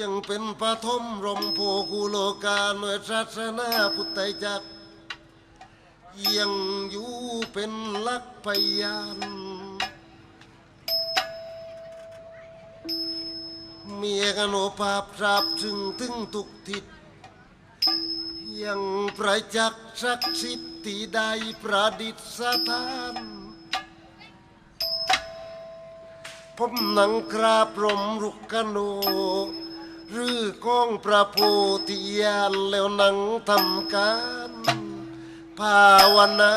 ยังเป็นปฐมรมโพคูโลกาหน่วยศาสนาพุทธจักรยังอยู่เป็นลักพยานเมียกันโอภาพราบถึงถึงทุกทิศยังประจักษ์ศักดิ์สิทธิ์ที่ได้ประดิษฐาน ผมนังกราบรมรุกขโนหรือก้องประโพธิญาณแล้วหนังทำการภาวนา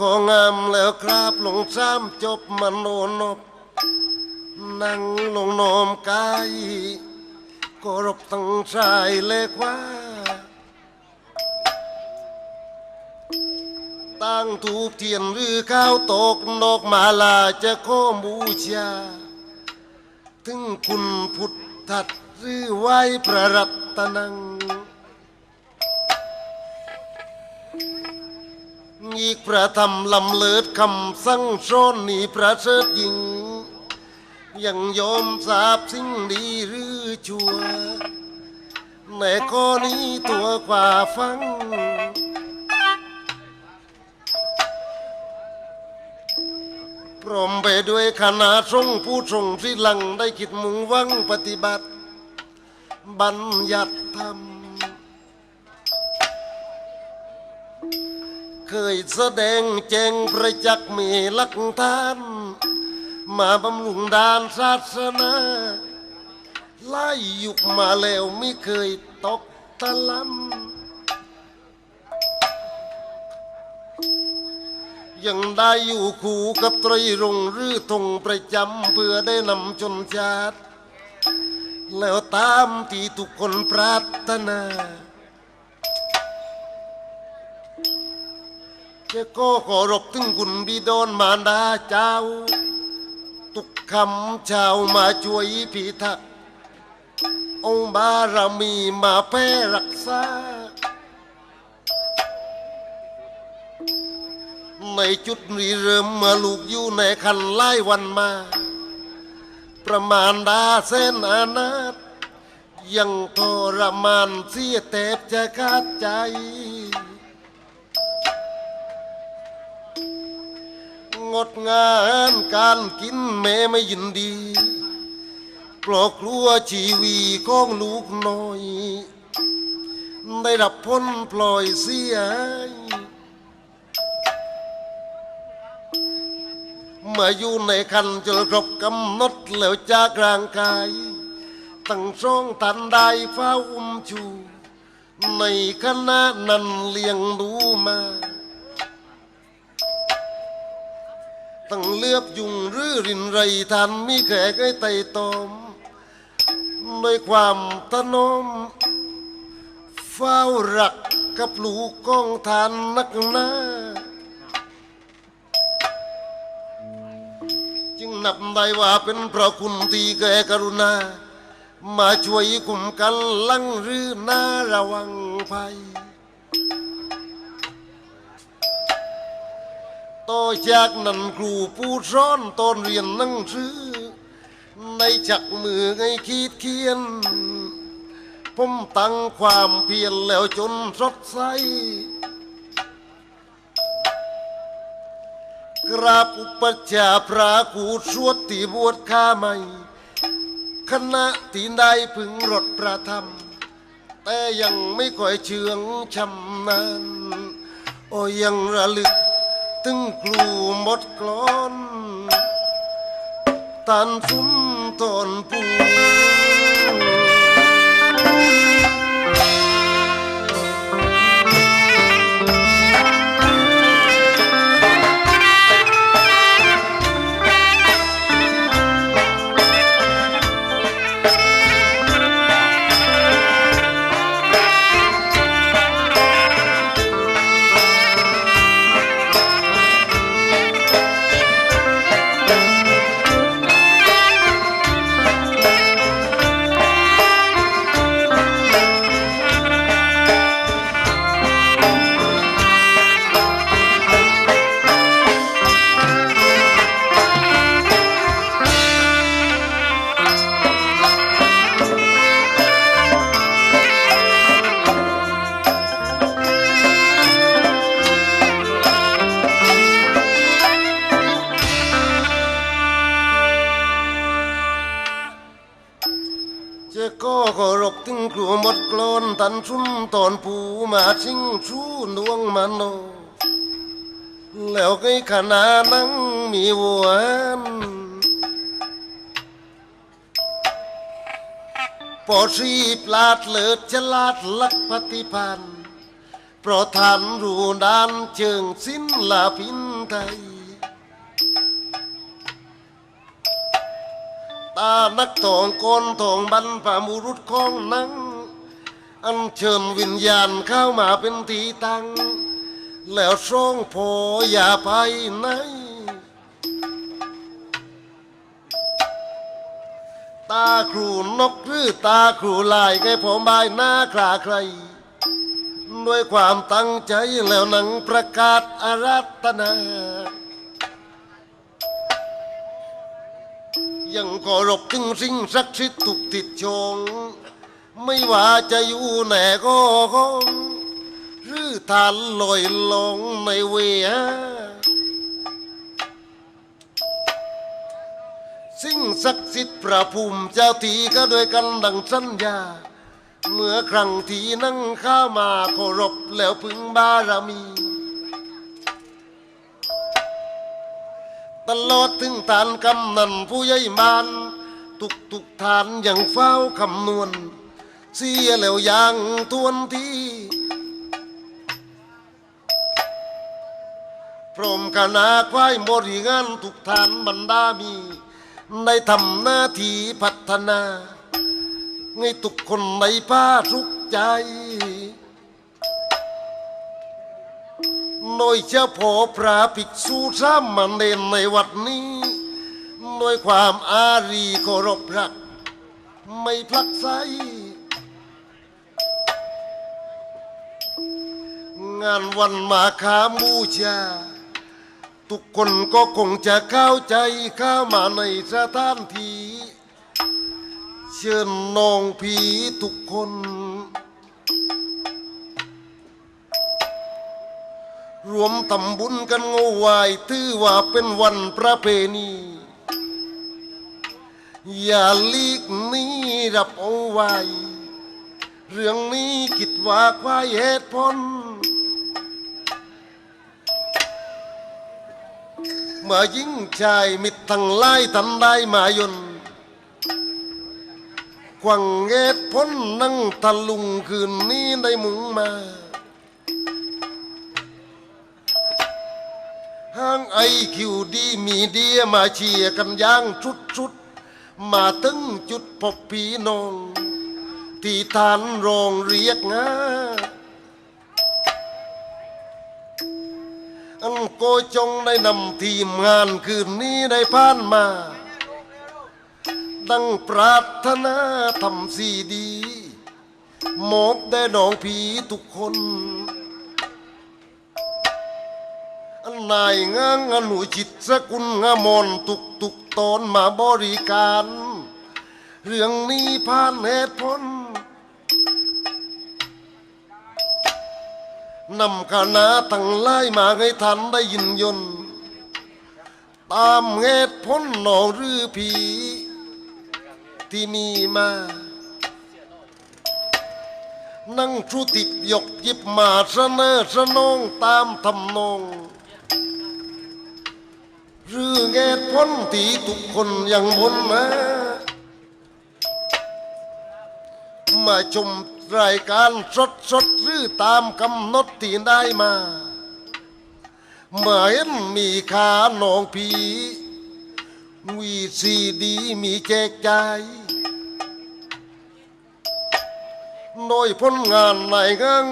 กองงามแล้วครับลงซ้ำจบมันโนนบนั่งลงนอมกายก็รบตั้งชายเล็กว่าตั้งทูบเทียนหรือข้าวตกนกมาลาจะขอบูชา ถึงคุณพุทธัดหรือไว้พระรัตนัง อีกพระธรรมลำเลิศคำสั่งสอนนี่ประเสริฐยิง ยังยอมทราบสิ่งดีหรือชั่วในข้อนี้ตัวกว่าฟัง พร้อมไปด้วยคณะทรงผู้ทรงที่ลังได้คิดมุ่งวังปฏิบัติ บัญญัติธรรม เคยแสดงแจงประจักษ์มีหลักฐาน มาบำรุงดานศาสนาไล่ยุคมาแล้วไม่เคยตกตะลำยังได้อยู่คู่กับไตรรงหรือธงประจำเพื่อได้นำชนชาติ แล้วตามที่ทุกคนปรารถนา จะก็ขอรบถึงคุณบิดอนมารดาเจ้า ทุกคำชาวมาช่วยพิทักษ์องค์บารมีมาแพ้รักษา ในจุดนี้เริ่มเมื่อลูกอยู่ในคันไล่วันมา ประมาณดาเส้นอนาถยังทรมานเสียแทบจะขาดใจ งดงานการกินแม่ไม่ยินดีกลัวกลัวชีวีของลูกน้อย ได้รับพ้นปล่อยเสีย เมื่ออยู่ในคันจนครบกำหนดแล้วจากร่างกาย ตั้งสองทันได้เฝ้าอุ้มชู ในคณะนั้นเลี้ยงดูมา ตั้งเลือบยุงหรือรินไรทันมีแขกให้ไต่ตอมด้วยความตะนอมเฝ้ารักกับลูกกองทานนักหนาจึงนับได้ว่าเป็นพระคุณที่แกกรุณา มาช่วยคุมกันลังหรือน้าระวังภัย ต่อจากนั้นครูผู้สอนตอนเรียนหนังสือ ในจักมือให้คิดเขียน ผมตั้งความเพียรแล้วจนสดใสกราบอุปชฌาย์พระกูสวดที่บวชข้าใหม่คณะที่ได้พึงรถประธรรม แต่ยังไม่ค่อยเชื่องชำนาญโอ้ยังระลึก ตึงครูหมดกลอนตันฟุ้มตอนปู ตอนปูมาชิงชูดวงมันโนแล้วไอ้ขนานังมีวันปอชีปลาดเลิศฉลาดลักปฏิพันธ์เพราะทานรู้ดานเชิงศิลปินไทยตานักทองกนทองบรรพบุรุษของนัง อันเชิญวิญญาณเข้ามาเป็นที่ตั้ง แล้วทรงพออย่าไปไหน ตาครูนกหรือตาครูลายไงผมบายหน้าคราใคร ด้วยความตั้งใจแล้วหนังประกาศอารัตนายังเคารพถึงสิ่งศักดิ์สิทธิ์ทุกทิศชง ไม่ว่าจะอยู่ไหนก็คงหรือทานลอยลงในเวหาสิ่งศักดิ์สิทธิ์พระภูมิเจ้าทีก็ด้วยกันดังสัญญา เมื่อครั้งที่นั่งข้ามาเคารพแล้วพึงบารมี ตลอดถึงฐานกำนันผู้ใหญ่มาน ทุกทุกฐานอยังเฝ้าคำนวณ เสียแล้วยังทวนทีพร้อมคณะควายบริงานทุกฐานบรรดามีได้ทำหน้าที่พัฒนาให้ทุกคนในผ้าทุกใจโดยเฉพาะพระภิกษุสามเณรในวัดนี้ด้วยความอารีเคารพรัก ไม่พลักไส งานวันมาคาบูชาทุกคนก็คงจะเข้าใจเข้ามาในสถานที่เชิญน้องผีทุกคน รวมทำบุญกันงวายถือว่าเป็นวันประเพณี อย่าลีกนี้รับเอาไว้ เรื่องนี้คิดว่าควายเหตุผล เมื่อยิ่งชายมิตรทั้งหลายทันได้มายนควังเหตุผลนั่งทะลุงคืนนี้ได้มุงมาห้างไอคิวดีมีเดียมาเชียร์กันย่างชุดชุดๆมาถึงจุดพบพีนอง ที่ทานโรงเรียกงา โกจงได้นำทีมงานคืนนี้ได้ผ่านมา ดังปรารถนาทำสีดีมอบได้น้องผีทุกคนนนายงางอนุจิตสกุลงามอนตุกตุกตอนมาบริการ เรื่องนี้ผ่านเหตุผล นำคณะทั้งหลายมาให้ทันได้ยินยน ตามเหตุผลหนองรือผี ที่มีมา นั่งชุติบยกหยิบมาเสนอสนองตามทำนองรือเหตุผลที่ทุกคนยังบนมามาชม รายการสดสดหรือตามกำหนดที่ได้มาเมื่อเห็นมีขาหนองผีวีซีดีมีแจกจ่ายโดยผลงานในงัง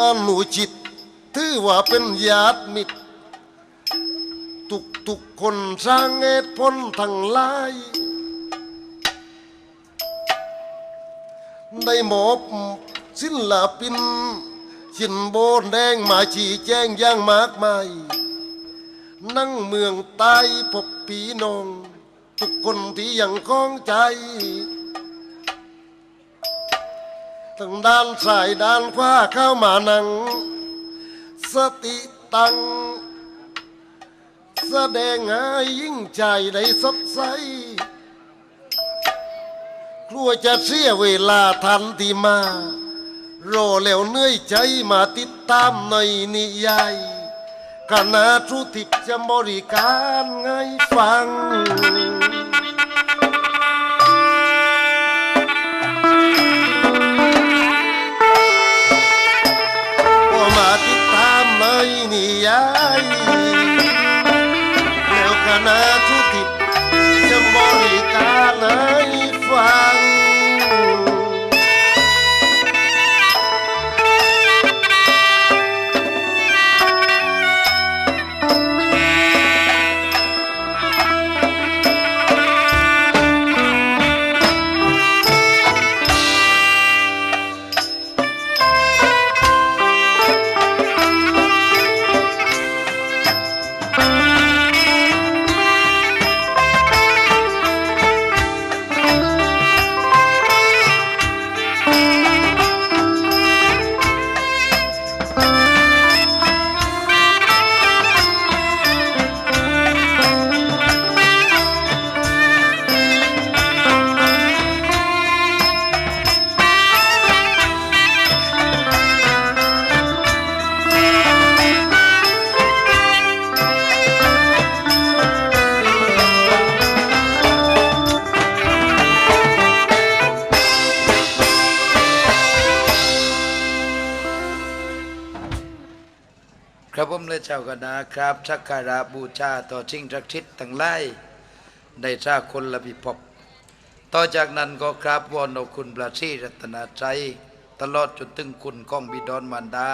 อนุจิต ถือว่าเป็นญาติมิตร ทุกทุกๆคนสร้างเหตุผลทั้งหลาย ได้หมอบศิลปินชินโบนแดงมาชีแจงย่างมากมาย นั่งเมืองใต้พบพี่น้อง ทุกคนที่ยังคล้องใจทั้งด้านซ้ายด้านขวาเข้ามานัง สติตัง แสดงให้ยิ่งใจได้สดใส กลัวจะเสียเวลาทันที่มา รอแล้วเหนื่อยใจมาติดตามในนิยายคณะทุติปจะบริการให้ฟัง มาติดตามในนิยาย จ้าคณะครับสักการะบูชาต่อชิงรักชิดทั้งหลายได้ทราบคนละพิภพต่อจากนั้นก็กราบวอนเอาคุณพระศรีรัตนาใจตลอดจนถึงคุณก้องบิดอนมารดา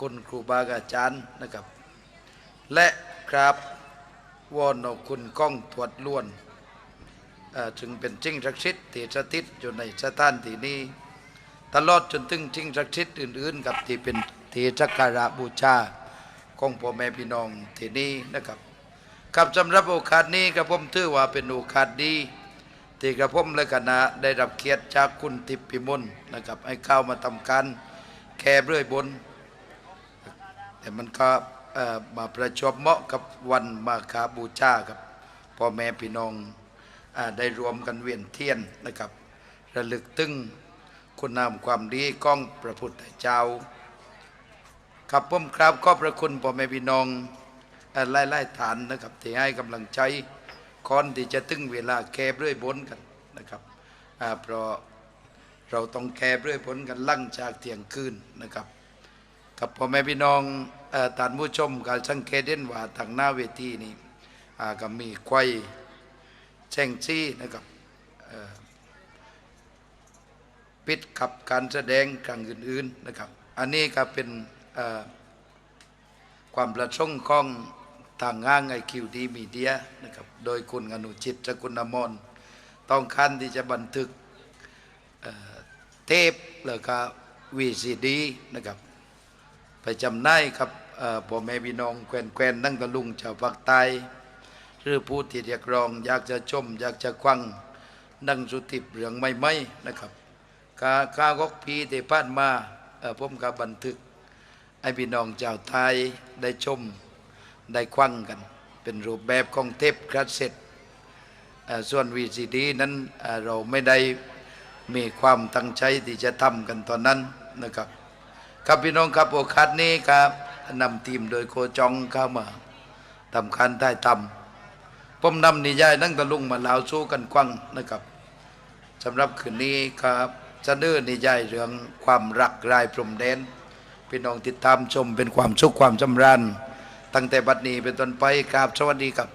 คุณครูบาอาจารย์นะครับ และกราบวอนเอาคุณก้องถวดล้วนถึงเป็นจริงศักดิ์สิทธิ์ที่สถิตอยู่ในสถานที่นี้ ตลอดจนถึงจริงศักดิ์สิทธิ์อื่น ๆ กับที่เป็นที่สักการะบูชา ของพ่อแม่พี่น้องที่นี้นะครับกับสำหรับโอกาสนี้กับผมถือว่าเป็นโอกาสดีที่กระผมและคณะได้รับเกียรติจากคุณทิพย์พิมลนะครับให้เข้ามาทำการแคร์เรื่อยบน แต่มันก็มาประจบเหมาะกับวันมาคาบูชาครับพ่อแม่พี่น้องอได้รวมกันเวียนเทียนนะครับ ระลึกตึงคุณงามความดีก้องพระพุทธเจ้า ครับผมครับขอบพระคุณพ่อแม่พี่น้องเอ่ไล่ๆฐานนะครับที่ให้กำลังใจก่อนที่จะตึงเวลาแคบเรื่อยบนกันนะครับเพราะเราต้องแคบเรื่อยบนกันลั่งจากเที่ยงคืนนะครับกับพ่อแม่พี่น้องเอ่อท่านผู้ชมการสังเกตเห็นว่าทางหน้าเวทีนี่อ่าก็มีควายแช่งซี่นะครับปิดกับการแสดงครั้งอื่นๆนะครับ อันนี้ก็เป็น ความประสงค์ของทางห้างไอคิวดีมีเดียนะครับโดยคุณอนุชิตสกุลนมนต้องคันที่จะบันทึกเเทปแล้วก็วีซีดีนะครับไปจำหน่าครับเอ่อพ่อแม่พี่น้องแควนๆนั่งตะลุงชาวภาคใต้หรือผู้ที่เรียกร้อง อยากจะชม อยากจะควังนั่งสุติบเรื่องไม่ไม่นะครับกาข้ากกพีที่ผ่านมาผมก็บันทึก ให้พี่น้องชาวไทยได้ชมได้ควังกัน เป็นรูปแบบของเทปคราสเซ็ตส่วนวีซีดีนั้นเราไม่ได้มีความตั้งใจที่จะทำกันตอนนั้นนะครับครับพี่น้องครับโอกาสนี้ครับนำทีมโดยโคจองเข้ามาทำคันได้ทำผมนำนิยายนั่งตะลุงมาลาวสู้กันกว้างนะครับสำหรับคืนนี้ครับจะเนื้อนิยายเรื่องความรักรายพรมแดน พี่น้องติดตามชมเป็นความสุขความจำรันตั้งแต่บัดนี้เป็นต้นไปกราบสวัสดีครับ